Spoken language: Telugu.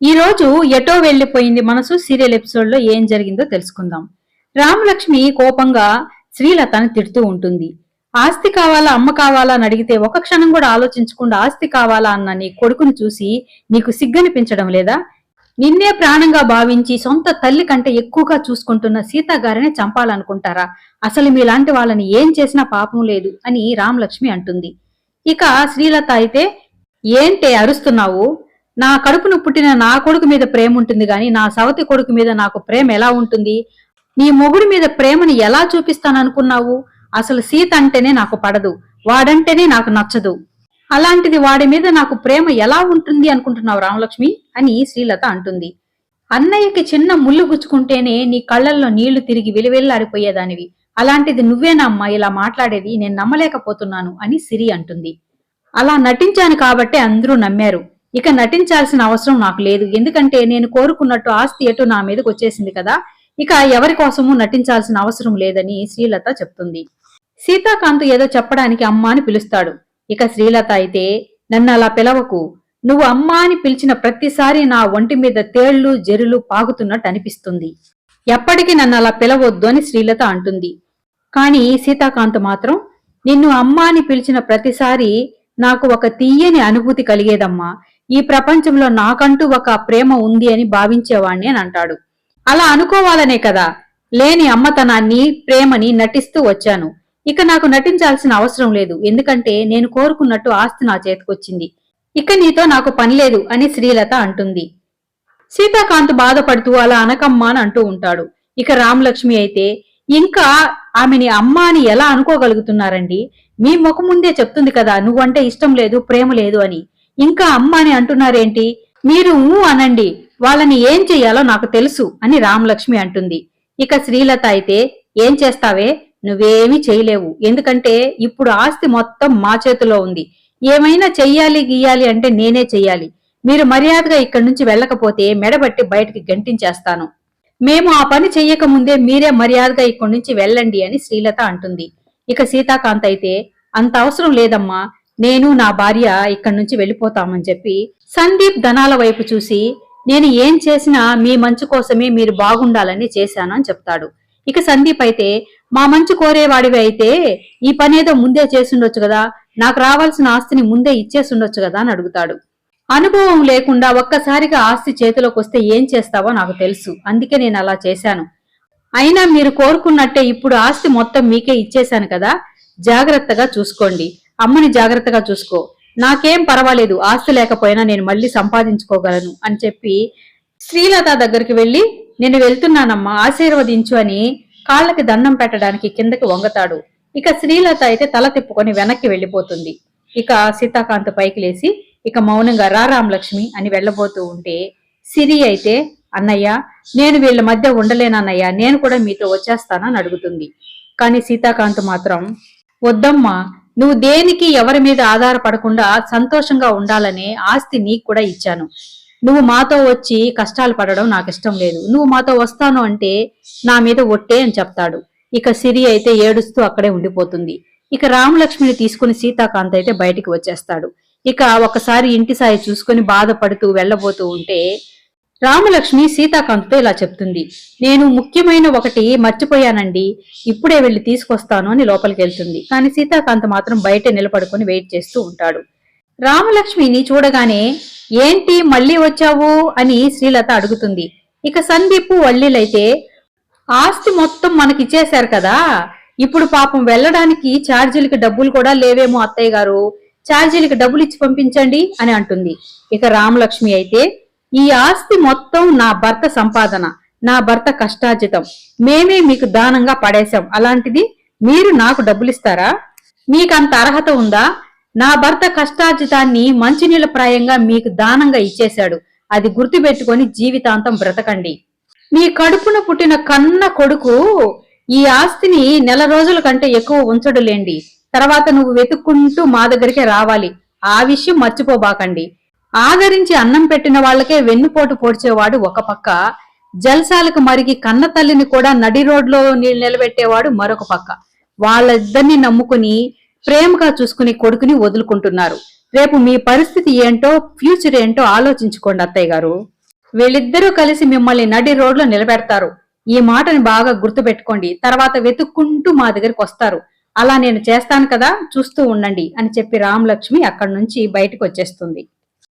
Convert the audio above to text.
ఈ రోజు ఎటో వెళ్ళిపోయింది మనసు సీరియల్ ఎపిసోడ్లో ఏం జరిగిందో తెలుసుకుందాం. రామలక్ష్మి కోపంగా శ్రీలతని తిడుతూ ఉంటుంది. ఆస్తి కావాలా అమ్మ కావాలా అని అడిగితే ఒక క్షణం కూడా ఆలోచించకుండా ఆస్తి కావాలా అన్న నీ కొడుకుని చూసి నీకు సిగ్గనిపించడం లేదా? నిన్నే ప్రాణంగా భావించి సొంత తల్లి కంటే ఎక్కువగా చూసుకుంటున్న సీతాగారిని చంపాలనుకుంటారా? అసలు మీలాంటి వాళ్ళని ఏం చేసినా పాపం లేదు అని రామలక్ష్మి అంటుంది. ఇక శ్రీలత అయితే ఏంటే అరుస్తున్నావు? నా కడుపును పుట్టిన నా కొడుకు మీద ప్రేమ ఉంటుంది గాని నా సవతి కొడుకు మీద నాకు ప్రేమ ఎలా ఉంటుంది? నీ మొగుడి మీద ప్రేమని ఎలా చూపిస్తాననుకున్నావు? అసలు సీత అంటేనే నాకు పడదు వాడంటేనే నాకు నచ్చదు. అలాంటిది వాడి మీద నాకు ప్రేమ ఎలా ఉంటుంది అనుకుంటున్నావు రామలక్ష్మి? అని శ్రీలత అంటుంది. అన్నయ్యకి చిన్న ముళ్ళు గుచ్చుకుంటేనే నీ కళ్ళల్లో నీళ్ళు తిరిగి వెలివెల్లాడిపోయేదానివి. అలాంటిది నువ్వేనమ్మా ఇలా మాట్లాడేది నేను నమ్మలేకపోతున్నాను అని సిరి అంటుంది. అలా నటించాను కాబట్టే అందరూ నమ్మారు. ఇక నటించాల్సిన అవసరం నాకు లేదు. ఎందుకంటే నేను కోరుకున్నట్టు ఆస్తి ఎటు నా మీదకి వచ్చేసింది కదా ఇక ఎవరి కోసము నటించాల్సిన అవసరం లేదని శ్రీలత చెప్తుంది. సీతాకాంత్ ఏదో చెప్పడానికి అమ్మ అని పిలుస్తాడు. ఇక శ్రీలత అయితే నన్ను అలా పిలవకు. నువ్వు అమ్మ అని పిలిచిన ప్రతిసారి నా ఒంటి మీద తేళ్ళు జెరులు పాగుతున్నట్టు అనిపిస్తుంది. ఎప్పటికీ నన్ను అలా పిలవద్దు అని శ్రీలత అంటుంది. కానీ సీతాకాంత్ మాత్రం నిన్ను అమ్మ అని పిలిచిన ప్రతిసారి నాకు ఒక తీయని అనుభూతి కలిగేదమ్మా. ఈ ప్రపంచంలో నాకంటూ ఒక ప్రేమ ఉంది అని భావించేవాణ్ణి అని అంటాడు. అలా అనుకోవాలనే కదా. లేని అమ్మతనాన్ని ప్రేమని నటిస్తూ వచ్చాను. ఇక నాకు నటించాల్సిన అవసరం లేదు. ఎందుకంటే నేను కోరుకున్నట్టు ఆస్తి నా చేతికొచ్చింది. ఇక నీతో నాకు పని లేదు అని శ్రీలత అంటుంది. సీతాకాంత్ బాధపడుతూ అలా అనకమ్మా అని అంటూ ఉంటాడు. ఇక రామలక్ష్మి అయితే ఇంకా ఆమెని అమ్మ అని ఎలా అనుకోగలుగుతున్నారండి? మీ ముఖం ముందే చెప్తుంది కదా నువ్వంటే ఇష్టం లేదు ప్రేమ లేదు అని. ఇంకా అమ్మ అని అంటున్నారేంటి? మీరు ఊ అనండి వాళ్ళని ఏం చెయ్యాలో నాకు తెలుసు అని రామలక్ష్మి అంటుంది. ఇక శ్రీలత అయితే ఏం చేస్తావే? నువ్వేమీ చేయలేవు ఎందుకంటే ఇప్పుడు ఆస్తి మొత్తం మా చేతిలో ఉంది. ఏమైనా చెయ్యాలి గీయాలి అంటే నేనే చెయ్యాలి. మీరు మర్యాదగా ఇక్కడి నుంచి వెళ్ళకపోతే మెడబట్టి బయటికి గంటించేస్తాను. మేము ఆ పని చెయ్యకముందే మీరే మర్యాదగా ఇక్కడి నుంచి వెళ్ళండి అని శ్రీలత అంటుంది. ఇక సీతాకాంత్ అయితే అంత అవసరం లేదమ్మా. నేను నా భార్య ఇక్కడి నుంచి వెళ్ళిపోతామని చెప్పి సందీప్ ధనాల వైపు చూసి నేను ఏం చేసినా మీ మంచు కోసమే మీరు బాగుండాలని చేశానని చెప్తాడు. ఇక సందీప్ అయితే మా మంచు కోరేవాడివి అయితే ఈ పనేదో ముందే చేసుండొచ్చు కదా నాకు రావాల్సిన ఆస్తిని ముందే ఇచ్చేసుండొచ్చు కదా అని అడుగుతాడు. అనుభవం లేకుండా ఒక్కసారిగా ఆస్తి చేతిలోకి వస్తే ఏం చేస్తావో నాకు తెలుసు అందుకే నేను అలా చేశాను. అయినా మీరు కోరుకున్నట్టే ఇప్పుడు ఆస్తి మొత్తం మీకే ఇచ్చేశాను కదా జాగ్రత్తగా చూసుకోండి. అమ్మని జాగ్రత్తగా చూసుకో. నాకేం పర్వాలేదు ఆస్తి లేకపోయినా నేను మళ్ళీ సంపాదించుకోగలను అని చెప్పి శ్రీలత దగ్గరికి వెళ్ళి నేను వెళ్తున్నానమ్మా ఆశీర్వదించు అని కాళ్ళకి దండం పెట్టడానికి కిందకి వంగతాడు. ఇక శ్రీలత అయితే తల తిప్పుకొని వెనక్కి వెళ్ళిపోతుంది. ఇక సీతాకాంత్ పైకి లేచి ఇక మౌనంగా రారామలక్ష్మి అని వెళ్ళబోతూ ఉంటే సిరి అయితే అన్నయ్య నేను వీళ్ళ మధ్య ఉండలేనన్నయ్య నేను కూడా మీతో వచ్చేస్తానని అడుగుతుంది. కానీ సీతాకాంత్ మాత్రం వద్దమ్మా నువ్వు దేనికి ఎవరి మీద ఆధారపడకుండా సంతోషంగా ఉండాలనే ఆస్తి నీకు కూడా ఇచ్చాను. నువ్వు మాతో వచ్చి కష్టాలు పడడం నాకు ఇష్టం లేదు. నువ్వు మాతో వస్తాను అంటే నా మీద ఒట్టే అని చెప్తాడు. ఇక సిరి అయితే ఏడుస్తూ అక్కడే ఉండిపోతుంది. ఇక రామలక్ష్మిని తీసుకుని సీతాకాంత్ అయితే బయటికి వచ్చేస్తాడు. ఇక ఒకసారి ఇంటి సాయి చూసుకుని బాధపడుతూ వెళ్ళబోతూ ఉంటే రామలక్ష్మి సీతాకాంత్తో ఇలా చెప్తుంది. నేను ముఖ్యమైన ఒకటి మర్చిపోయానండి. ఇప్పుడే వెళ్ళి తీసుకొస్తాను అని లోపలికి వెళ్తుంది. కానీ సీతాకాంత్ మాత్రం బయట నిలబడుకొని వెయిట్ చేస్తూ ఉంటాడు. రామలక్ష్మిని చూడగానే ఏంటి మళ్ళీ వచ్చావు? అని శ్రీలత అడుగుతుంది. ఇక సందీప్ వల్లీలైతే ఆస్తి మొత్తం మనకిచ్చేశారు కదా. ఇప్పుడు పాపం వెళ్ళడానికి ఛార్జీలకి డబ్బులు కూడా లేవేమో అత్తయ్య గారు. ఛార్జీలకి డబ్బులు ఇచ్చి పంపించండి అని అంటుంది. ఇక రామలక్ష్మి అయితే ఈ ఆస్తి మొత్తం నా భర్త సంపాదన నా భర్త కష్టార్జితం. మేమే మీకు దానంగా పడేశాం. అలాంటిది మీరు నాకు డబ్బులిస్తారా? మీకంత అర్హత ఉందా? నా భర్త కష్టార్జితాన్ని మంచినీళ్ళ ప్రాయంగా మీకు దానంగా ఇచ్చేశాడు. అది గుర్తుపెట్టుకొని జీవితాంతం బ్రతకండి. మీ కడుపున పుట్టిన కన్న కొడుకు ఈ ఆస్తిని నెల రోజుల కంటే ఎక్కువ ఉంచడులేండి. తర్వాత నువ్వు వెతుక్కుంటూ మా దగ్గరికే రావాలి. ఆ విషయం మర్చిపోబాకండి. ఆదరించి అన్నం పెట్టిన వాళ్ళకే వెన్నుపోటు పొడిచేవాడు ఒక పక్క జల్సాలకు మరిగి కన్న తల్లిని కూడా నడి రోడ్లో నీళ్ళు నిలబెట్టేవాడు మరొక పక్క. వాళ్ళిద్దరిని నమ్ముకుని ప్రేమగా చూసుకుని కొడుకుని వదులుకుంటున్నారు. రేపు మీ పరిస్థితి ఏంటో ఫ్యూచర్ ఏంటో ఆలోచించుకోండి అత్తయ్య గారు. వీళ్ళిద్దరూ కలిసి మిమ్మల్ని నడి రోడ్లో నిలబెడతారు. ఈ మాటని బాగా గుర్తుపెట్టుకోండి. తర్వాత వెతుక్కుంటూ మా దగ్గరికి వస్తారు. అలా నేను చేస్తాను కదా చూస్తూ ఉండండి అని చెప్పి రామలక్ష్మి అక్కడి నుంచి బయటకు వచ్చేస్తుంది.